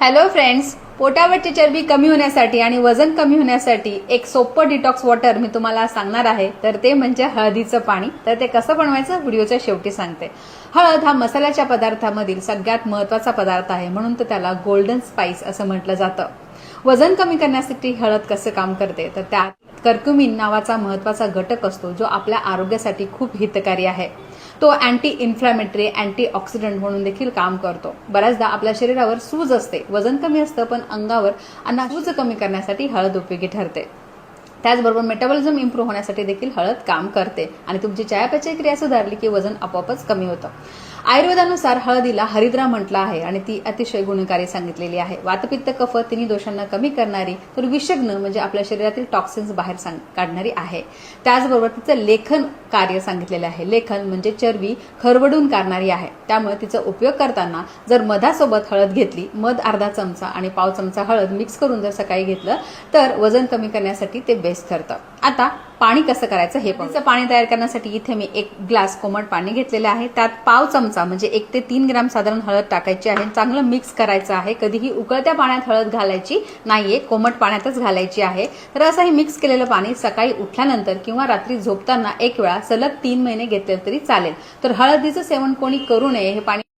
Hello friends पोटावरची चरबी कमी होण्यासाठी आणि वजन कमी होण्यासाठी एक सोपं डिटॉक्स वॉटर मी तुम्हाला सांगणार आहे. तर ते म्हणजे हळदीचं पाणी. तर ते कसं बनवायचं? व्हिडिओच्या शेवटी सांगते. हळद हा मसाल्याच्या पदार्थामधील सगळ्यात महत्त्वाचा पदार्थ आहे. म्हणून तर त्याला गोल्डन स्पाइस असं म्हटलं जातं. वजन कमी करण्यासाठी हळद कसं काम करते? तर त्यात कर्क्युमिन नावाचा महत्त्वाचा घटक असतो जो आपल्या आरोग्यासाठी खूप हितकारी आहे. तो अँटी इन्फ्लॅमेटरी अँटी ऑक्सिडंट म्हणून देखील काम करतो. बऱ्याचदा आपल्या शरीरावर सूज असते. वजन कमी असतं पण अंगावर अन्ना सूज कमी करण्यासाठी हळद उपयोगी ठरते. त्याचबरोबर मेटाबॉलिझम इम्प्रूव्ह होण्यासाठी देखील हळद काम करते. आणि तुमची चयापचय क्रिया सुधारली की वजन आपोआपच कमी होतं. आयुर्वेदानुसार हळदीला हरिद्रा म्हटलं आहे आणि ती अतिशय गुणकारी सांगितलेली आहे. वातपित्त कफ तिन्ही दोषांना कमी करणारी तर विषग्न म्हणजे आपल्या शरीरातील टॉक्सिन्स बाहेर सांग- काढणारी आहे. त्याचबरोबर तिचं लेखन कार्य सांगितलेलं आहे. लेखन म्हणजे चरबी खरवडून काढणारी आहे. त्यामुळे तिचा उपयोग करताना जर मधासोबत हळद घेतली मध अर्धा चमचा आणि पाव चमचा हळद मिक्स करून जर सकाळी घेतलं तर वजन कमी करण्यासाठी ते बेस्ट ठरतं. आता पाणी कसं करायचं हे पण पाणी तयार करण्यासाठी इथे मी एक ग्लास कोमट पाणी घेतलेलं आहे. त्यात पाव चमचा म्हणजे एक ते तीन ग्राम साधारण हळद टाकायची आहे. चांगलं मिक्स करायचं आहे. कधीही उकळत्या पाण्यात हळद घालायची नाहीये. कोमट पाण्यातच घालायची आहे. तर असं हे मिक्स केलेलं पाणी सकाळी उठल्यानंतर किंवा रात्री झोपताना एक वेळा सलग तीन महिने घेतले तरी चालेल. तर हळदीचं सेवन कोणी करू नये हे पाणी